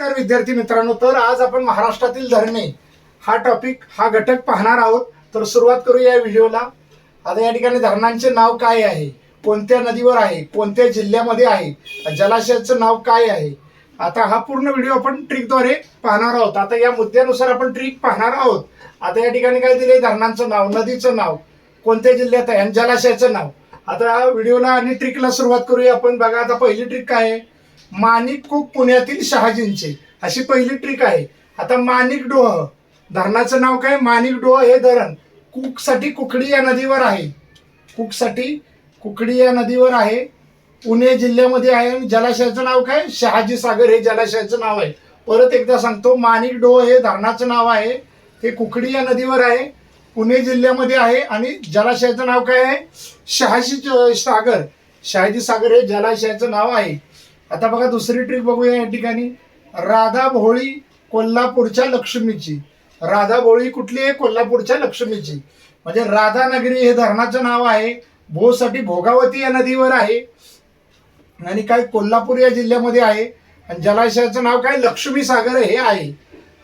नमस्कार विद्यार्थी मित्रांनो तर आज आपण महाराष्ट्रातील धरणे हा टॉपिक हा घटक पाहणार आहोत. तर सुरुवात करूया या व्हिडिओला. आता या ठिकाणी धरणांचे नाव काय आहे? कोणत्या नदीवर आहे? कोणत्या जिल्ह्यामध्ये आहे? जलाशयाचं नाव काय आहे? आता हा पूर्ण व्हिडिओ आपण ट्रिकद्वारे पाहणार आहोत. आता या मुद्द्यानुसार आपण ट्रिक पाहणार आहोत. आता या ठिकाणी काय दिले धरणांचं नाव नदीचं नाव कोणत्या जिल्ह्यात आहे? आणि जलाशयाचं नाव. आता व्हिडिओला आणि ट्रिकला सुरुवात करूया आपण. बघा आता पहिली ट्रिक काय आहे? माणिक कुक पुण्यातील शहाजींचे. अशी पहिली ट्रिक आहे. आता माणिक डोह. धरणाचं नाव काय? माणिक डोह हे धरण. कुकसाठी कुकडी या नदीवर आहे. कुकसाठी कुकडी या नदीवर आहे. पुणे जिल्ह्यामध्ये आहे आणि जलाशयाचं नाव काय? शहाजी सागर हे जलाशयाचं नाव आहे. परत एकदा सांगतो माणिक डोह हे धरणाचं नाव आहे. हे कुकडी या नदीवर आहे. पुणे जिल्ह्यामध्ये आहे आणि जलाशयाचं नाव काय आहे? शहाजी सागर. शहाजी सागर हे जलाशयाचं नाव आहे. आता बघा दुसरी ट्रिक बघूया या ठिकाणी. राधा भोळी कोल्हापूरच्या लक्ष्मीची. राधा भोळी कुठली आहे? कोल्हापूरच्या लक्ष्मीची. म्हणजे राधानगरी हे धरणाचं नाव आहे. भोसाठी भोगावती या नदीवर आहे. आणि काय कोल्हापूर या जिल्ह्यामध्ये आहे. आणि जलाशयाचं नाव काय? लक्ष्मी सागर हे आहे.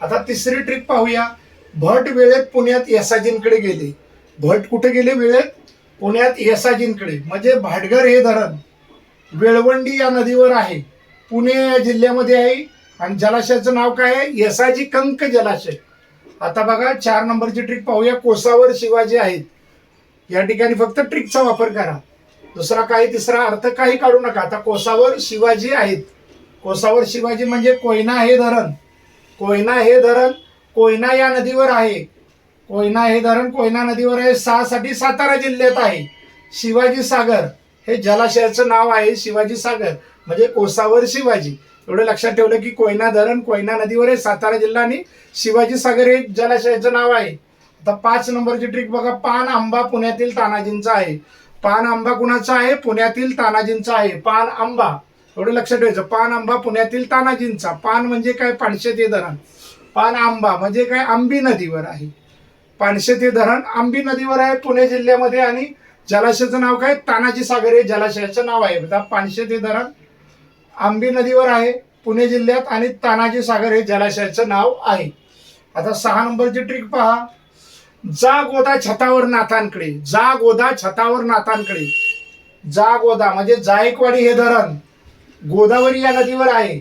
आता तिसरी ट्रिप पाहूया. भट वेळेत पुण्यात यसाजींकडे गेले. भट कुठे गेले? वेळेत? पुण्यात यसाजींकडे. म्हणजे भाटघर हे धरण. वेळवंडी या नदीवर आहे. पुणे या जिल्ह्यामध्ये आहे. आणि जलाशयाचं नाव काय आहे? यसाजी कंक जलाशय. आता बघा चार नंबरची ट्रिक पाहूया. कोसावर शिवाजी आहेत. या ठिकाणी फक्त ट्रिकचा वापर करा. दुसरा काही तिसरा अर्थ काही काढू नका. आता कोसावर शिवाजी आहेत. कोसावर शिवाजी म्हणजे कोयना हे धरण. कोयना हे धरण कोयना या नदीवर आहे. कोयना हे धरण कोयना नदीवर आहे. सहासाठी सातारा जिल्ह्यात आहे. शिवाजी सागर. हे जलाशयाचं नाव आहे शिवाजी सागर म्हणजे कोसावर शिवाजी. एवढं लक्षात ठेवलं की कोयना धरण कोयना नदीवर आहे सातारा जिल्हा आणि शिवाजी सागर हे जलाशयाचं नाव आहे. आता पाच नंबरची ट्रिक बघा पान आंबा पुण्यातील तानाजींचा आहे. पान आंबा कुणाचा आहे? पुण्यातील तानाजींचा आहे. पान आंबा. एवढं लक्षात ठेवायचं. पान आंबा पुण्यातील तानाजींचा. पान म्हणजे काय? पानशे ते धरण. पान आंबा म्हणजे काय? आंबी नदीवर आहे. पानशे ते धरण आंबी नदीवर आहे पुणे जिल्ह्यामध्ये आणि जलाशयाचं नाव काय? तानाजी सागर हे जलाशयाचं नाव आहे. आता पानशे ते धरण आंबी नदीवर आहे पुणे जिल्ह्यात आणि तानाजी सागर हे जलाशयाचं नाव आहे. आता सहा नंबरची ट्रिक पहा. जा गोदा छतावर नाथांकडे जा गोदा छतावर नाथांकडे. जा गोदा म्हणजे जायकवाडी हे धरण. गोदावरी या नदीवर आहे.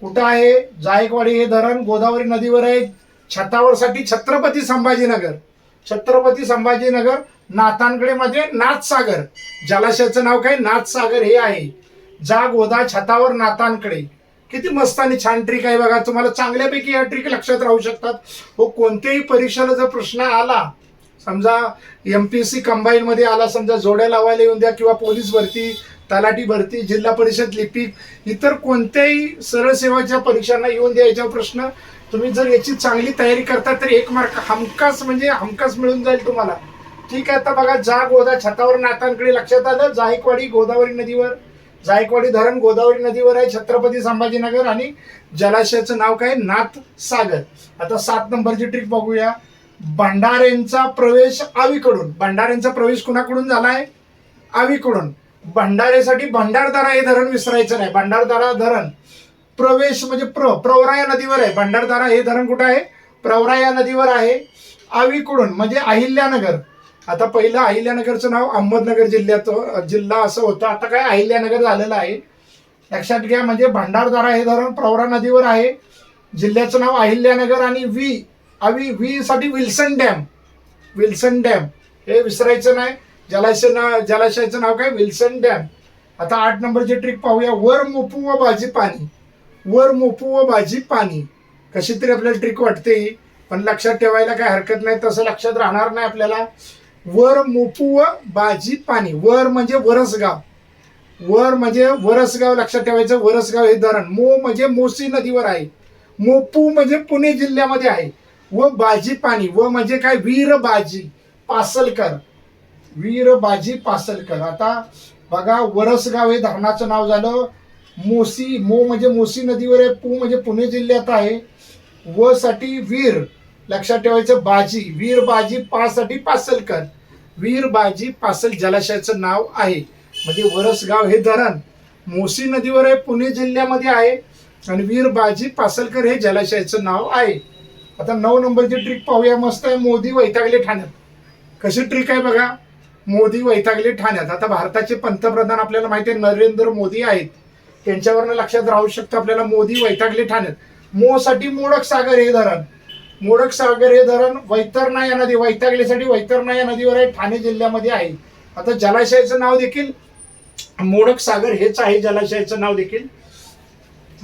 कुठं आहे? जायकवाडी हे धरण गोदावरी नदीवर आहे. छतावरसाठी छत्रपती संभाजीनगर. छत्रपती संभाजीनगर नाथांकडे म्हणजे नाथसागर. जलाशयाचं नाव काय? नाथसागर हे आहे. जा गोदा छतावर नाथांकडे. किती मस्त आणि छान ट्रिक आहे बघा. तुम्हाला चांगल्यापैकी या ट्रिक लक्षात राहू शकतात. हो कोणत्याही परीक्षेला जर प्रश्न आला समजा एम पी एस सी कंबाईनमध्ये आला समजा जोड्या लावायला येऊन द्या किंवा पोलीस भरती तलाठी भरती जिल्हा परिषद लिपिक इतर कोणत्याही सरळ सेवाच्या परीक्षांना येऊन द्या याच्यावर प्रश्न. तुम्ही जर याची चांगली तयारी करता तर एक मार्क हमखास म्हणजे हमखास मिळून जाईल तुम्हाला. ठीक आहे आता बघा जा गोदा छतावर नातांकडे लक्षात आलं. जायकवाडी गोदावरी नदीवर जायकवाडी धरण गोदावरी नदीवर आहे छत्रपती संभाजीनगर आणि जलाशयाचं नाव काय? नाथ सागर. आता सात नंबरची ट्रिक बघूया. भंडारेंचा प्रवेश आवीकडून भंडारेंचा प्रवेश कुणाकडून झालाय? आवीकडून भंडारेसाठी भंडारदारा हे धरण विसरायचं नाही. भंडारदारा धरण. प्रवेश म्हणजे प्र प्रवरा या नदीवर आहे. भंडारदारा हे धरण कुठं आहे? प्रवरा या नदीवर आहे. आवीकडून म्हणजे अहिल्यानगर. आता पहिलं अहिल्यानगरचं नाव अहमदनगर जिल्ह्यात जिल्हा असं होतं. आता काय अहिल्यानगर झालेलं आहे. लक्षात घ्या म्हणजे भंडारदारा हे धरण प्रवरा नदीवर आहे. जिल्ह्याचं नाव अहिल्यानगर आणि वी अवी वी साठी विल्सन डॅम. Wilson dam. हे विसरायचं नाही. जलाशय ना जलाशयाचं नाव काय? Wilson dam. आता आठ नंबरची ट्रिक पाहूया. वर मोपू व भाजी पाणी. वर मोपू व भाजी पाणी. कशी तरी आपल्याला ट्रिक वाटते. पण लक्षात ठेवायला काय हरकत नाही तसं लक्षात राहणार नाही आपल्याला. वर मोपू व भाजी पाणी. वर म्हणजे वरसगाव. वर म्हणजे वरसगाव लक्षात ठेवायचं. वरसगाव हे धरण. मो म्हणजे मोसी नदीवर आहे. मोपू म्हणजे पुणे जिल्ह्यामध्ये आहे. व बाजी पाणी. व म्हणजे काय? वीर बाजी पासलकर. वीर बाजी पासलकर. आता बघा वरसगाव हे धरणाचं नाव झालं. मोसी मो म्हणजे मोसी नदीवर आहे पू म्हणजे पुणे जिल्ह्यात आहे. व साठी वीर लक्षात ठेवायचं बाजी. वीर बाजी पासाठी पासलकर. वीर बाजी पासल जलाशयाचं नाव आहे. म्हणजे वरसगाव हे धरण. मोसी नदीवर आहे पुणे जिल्ह्यामध्ये आहे. आणि वीर बाजी पासलकर हे जलाशयाचं नाव आहे. आता नऊ नंबरची ट्रिक पाहूया. मस्त आहे मोदी वैतागले ठाण्यात. कशी ट्रिक आहे बघा. मोदी वैतागले ठाण्यात. आता भारताचे पंतप्रधान आपल्याला माहिती आहे नरेंद्र मोदी आहेत. त्यांच्यावरनं लक्षात राहू शकतं आपल्याला मोदी वैतागले ठाण्यात. मोसाठी मोडक सागर हे धरण. मोडक सागर हे धरण वैतरणा या नदी वैतागलेसाठी वैतरणा या नदीवर आहे ठाणे जिल्ह्यामध्ये आहे. आता जलाशयाचं नाव देखील मोडक सागर हेच आहे जलाशयाचं नाव देखील.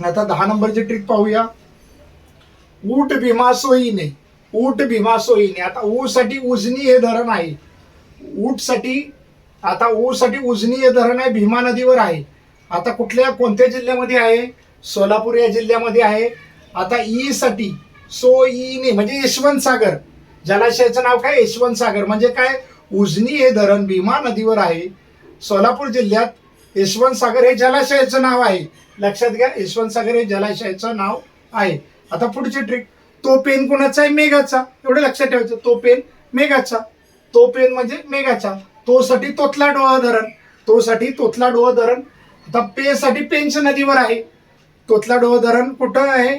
आता दहा नंबरची ट्रिक पाहूया. ऊट भीमा सोयीने ऊट भीमा सोयीने. आता ऊसाठी उजनी हे धरण आहे. ऊटसाठी आता ऊसाठी उजनी हे धरण आहे भीमा नदीवर आहे. आता कुठल्या कोणत्या जिल्ह्यामध्ये आहे? सोलापूर या जिल्ह्यामध्ये आहे. आता ई साठी सो ईने e म्हणजे यशवंत सागर. जलाशयाचं नाव काय? यशवंत सागर. म्हणजे काय? उजनी हे धरण भीमा नदीवर आहे. सोलापूर जिल्ह्यात यशवंत सागर हे जलाशयाचं नाव आहे. लक्षात घ्या यशवंत सागर हे जलाशयाचं नाव आहे. आता पुढची ट्रिक तो पेन कोणाचा आहे? मेघाचा. एवढं लक्षात ठेवायचं. तो पेन मेघाचा. तो पेन म्हणजे मेघाचा. तो साठी तोतला डोहा धरण. तो साठी तोतला डोहा धरण. आता पे साठी पेंच नदीवर आहे. तोतला डोह धरण कुठं आहे?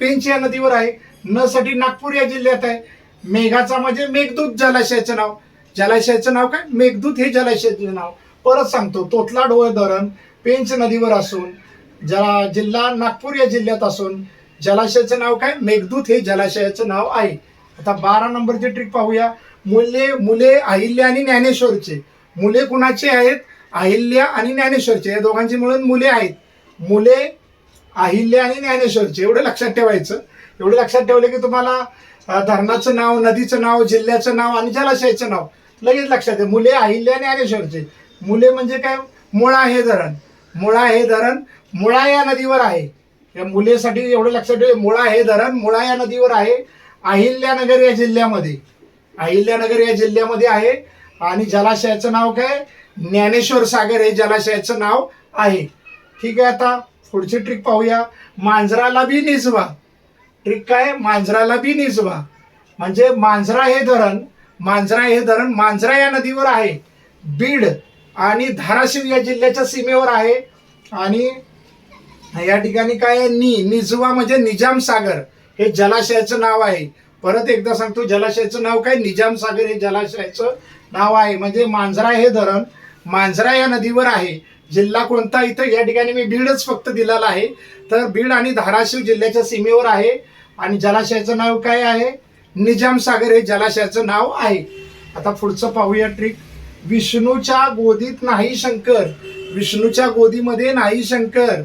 पेंच या नदीवर आहे. न साठी नागपूर या जिल्ह्यात आहे. मेघाचा म्हणजे मेघदूत जलाशयाचं नाव. जलाशयाचं नाव काय? मेघदूत हे जलाशयाचं नाव. परत सांगतो तोतला डोह धरण पेंच नदीवर असून जला जिल्हा नागपूर या जिल्ह्यात असून जलाशयाचं नाव काय? मेघदूत हे जलाशयाचं नाव आहे. आता बारा नंबरची ट्रिक पाहूया. मुले मुले अहिल्या आणि ज्ञानेश्वरचे. मुले कुणाचे आहेत? अहिल्या आणि ज्ञानेश्वरचे या दोघांची मिळून मुले आहेत. मुले अहिल्या आणि ज्ञानेश्वरचे एवढं लक्षात ठेवायचं. एवढं लक्षात ठेवलं की तुम्हाला धरणाचं नाव नदीचं नाव जिल्ह्याचं नाव आणि जलाशयाचं नाव लगेच लक्षात येईल मुले अहिल्या आणि ज्ञानेश्वरचे. मुले म्हणजे काय? मुळा हे धरण. मुळा हे धरण मुळा या नदीवर आहे. या मुलेसाठी एवढं लक्षात ठेव मुळा हे धरण मुळा या नदीवर आहे. अहिल्यानगर या जिल्ह्यामध्ये. अहिल्यानगर या जिल्ह्यामध्ये आहे. आणि जलाशयाचं नाव काय? ज्ञानेश्वर सागर हे जलाशयाचं नाव आहे. ठीक आहे आता पुढची ट्रिक पाहूया. मांजराला बी निजवा. ट्रिक काय? मांजराला बी निजवा. म्हणजे मांजरा हे धरण मांजरा हे धरण मांजरा या नदीवर आहे. बीड आणि धाराशिव या जिल्ह्याच्या सीमेवर आहे. आणि या ठिकाणी काय आहे? निजवा म्हणजे निजाम सागर. हे जलाशयाचं नाव आहे. परत एकदा सांगतो जलाशयाचं नाव काय? निजाम सागर हे जलाशयाचं नाव आहे. म्हणजे मांजरा हे धरण. मांजरा या नदीवर आहे. जिल्हा कोणता? इथं या ठिकाणी मी बीडच फक्त दिलेला आहे. तर बीड आणि धाराशिव जिल्ह्याच्या सीमेवर आहे. आणि जलाशयाचं नाव काय आहे? निजाम सागर हे जलाशयाचं नाव आहे. आता पुढचं पाहूया ट्रिक विष्णूच्या गोदीत नाही शंकर. विष्णूच्या गोदीमध्ये नाही शंकर.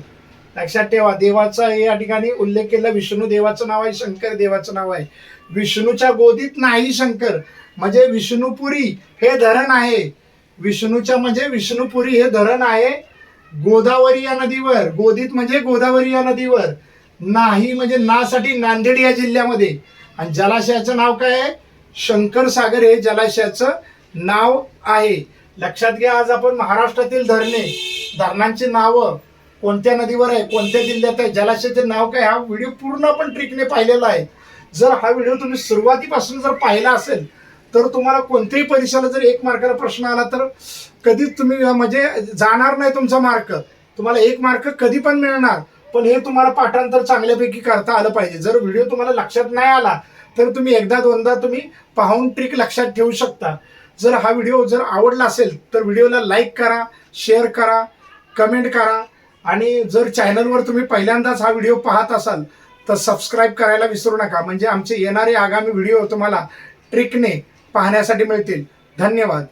लक्षात ठेवा देवाचा या ठिकाणी उल्लेख केला विष्णू देवाचं नाव आहे शंकर देवाचं नाव आहे. विष्णूच्या गोदीत नाही शंकर म्हणजे विष्णुपुरी हे धरण आहे. विष्णूच्या म्हणजे विष्णुपुरी हे धरण आहे. गोदावरी या नदीवर गोदीत म्हणजे गोदावरी या नदीवर. नाही म्हणजे नासाठी नांदेड या जिल्ह्यामध्ये. आणि जलाशयाचं नाव काय आहे? शंकर सागर हे जलाशयाचं नाव आहे. लक्षात घ्या आज आपण महाराष्ट्रातील धरणे धरणांची नावं कोणत्या नदीवर आहे कोणत्या जिल्ह्यात आहे जलाशयाचे नाव काय हा व्हिडिओ पूर्ण आपण ट्रिकने पाहिलेला आहे. जर हा व्हिडिओ तुम्ही सुरुवातीपासून जर पाहिला असेल तर तुम्हाला कोणत्याही परीक्षेला जर एक मार्काला प्रश्न आला तर कधीच तुम्ही म्हणजे जाणार नाही तुमचा मार्क. तुम्हाला एक मार्क कधी पण मिळणार पण हे तुम्हाला पाठांतर चांगल्यापैकी करता आलं पाहिजे. जर व्हिडिओ तुम्हाला लक्षात नाही आला तर तुम्ही एकदा दोनदा तुम्ही पाहून ट्रिक लक्षात ठेवू शकता. जर हा व्हिडिओ जर आवडला असेल तर व्हिडिओला लाईक करा शेअर करा कमेंट करा. आणि जर चॅनलवर तुम्ही पहिल्यांदाच हा व्हिडिओ पाहत असाल तर सबस्क्राईब करायला विसरू नका. म्हणजे आमचे येणारे आगामी व्हिडिओ तुम्हाला ट्रिकने पाहण्यासाठी मिळतील. धन्यवाद.